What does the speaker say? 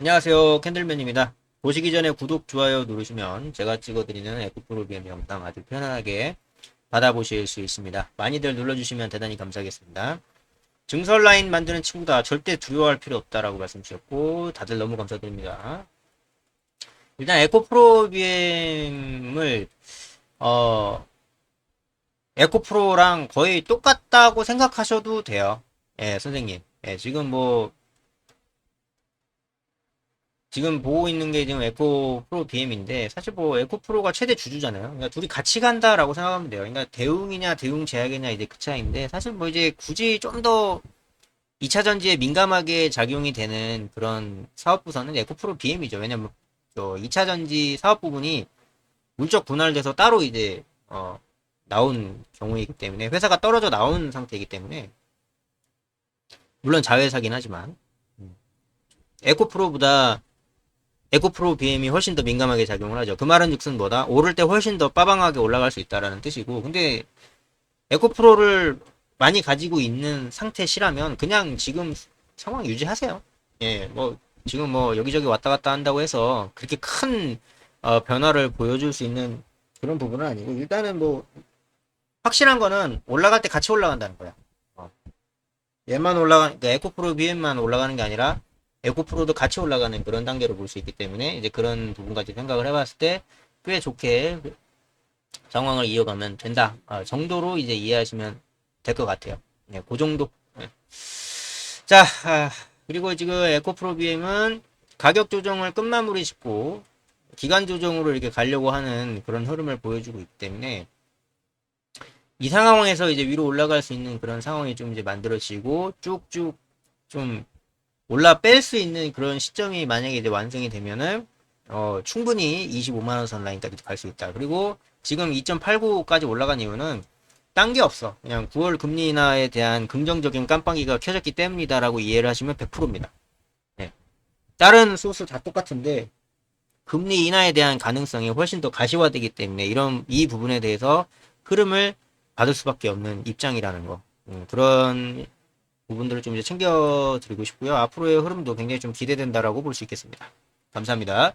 안녕하세요. 캔들맨입니다. 보시기 전에 구독, 좋아요 누르시면 제가 찍어드리는 에코프로비엠 영상 아주 편안하게 받아보실 수 있습니다. 많이들 눌러주시면 대단히 감사하겠습니다. 증설 라인 만드는 친구다. 절대 두려워할 필요 없다라고 말씀 주셨고, 다들 너무 감사드립니다. 일단 에코프로비엠을, 어, 에코프로랑 거의 똑같다고 생각하셔도 돼요. 예, 선생님. 예, 지금 뭐, 지금 보고 있는 게 지금 에코 프로 BM인데 사실 뭐 에코 프로가 최대 주주잖아요. 그러니까 둘이 같이 간다라고 생각하면 돼요. 그러니까 대웅이냐 대웅 제약이냐 이제 그 차이인데 사실 뭐 이제 굳이 좀 더 2차 전지에 민감하게 작용이 되는 그런 사업 부서는 에코 프로 BM이죠. 왜냐면 또 2차 전지 사업 부분이 물적 분할돼서 따로 이제 어 나온 경우이기 때문에 회사가 떨어져 나온 상태이기 때문에 물론 자회사긴 하지만 음. 에코프로보다 에코프로 BM이 훨씬 더 민감하게 작용을 하죠. 그 말은 즉슨 뭐다? 오를 때 훨씬 더 빠방하게 올라갈 수 있다라는 뜻이고, 근데 에코프로를 많이 가지고 있는 상태시라면 그냥 지금 상황 유지하세요. 예, 뭐 지금 뭐 여기저기 왔다 갔다 한다고 해서 그렇게 큰 어, 변화를 보여줄 수 있는 그런 부분은 아니고 일단은 뭐 확실한 거는 올라갈 때 같이 올라간다는 거야. 어. 얘만 올라가, 그러니까 에코프로 BM만 올라가는 게 아니라 에코프로도 같이 올라가는 그런 단계로 볼 수 있기 때문에 이제 그런 부분까지 생각을 해봤을 때 꽤 좋게 상황을 이어가면 된다 아, 정도로 이제 이해하시면 될 것 같아요. 네, 그 정도. 네. 자, 아, 그리고 지금 에코프로 BM은 가격 조정을 끝마무리 짓고 기간 조정으로 이렇게 가려고 하는 그런 흐름을 보여주고 있기 때문에 이 상황에서 이제 위로 올라갈 수 있는 그런 상황이 좀 이제 만들어지고 쭉쭉 좀 올라 뺄 수 있는 그런 시점이 만약에 이제 완성이 되면은 어, 충분히 25만원 선 라인까지 갈 수 있다. 그리고 지금 2.89까지 올라간 이유는 딴 게 없어. 그냥 9월 금리 인하에 대한 긍정적인 깜빡이가 켜졌기 때문이다라고 이해를 하시면 100%입니다. 네. 다른 소스 다 똑같은데 금리 인하에 대한 가능성이 훨씬 더 가시화되기 때문에 이런 이 부분에 대해서 흐름을 받을 수밖에 없는 입장이라는 거. 음, 그런 부분들을 좀 이제 챙겨드리고 싶고요. 앞으로의 흐름도 굉장히 좀 기대된다라고 볼 수 있겠습니다. 감사합니다.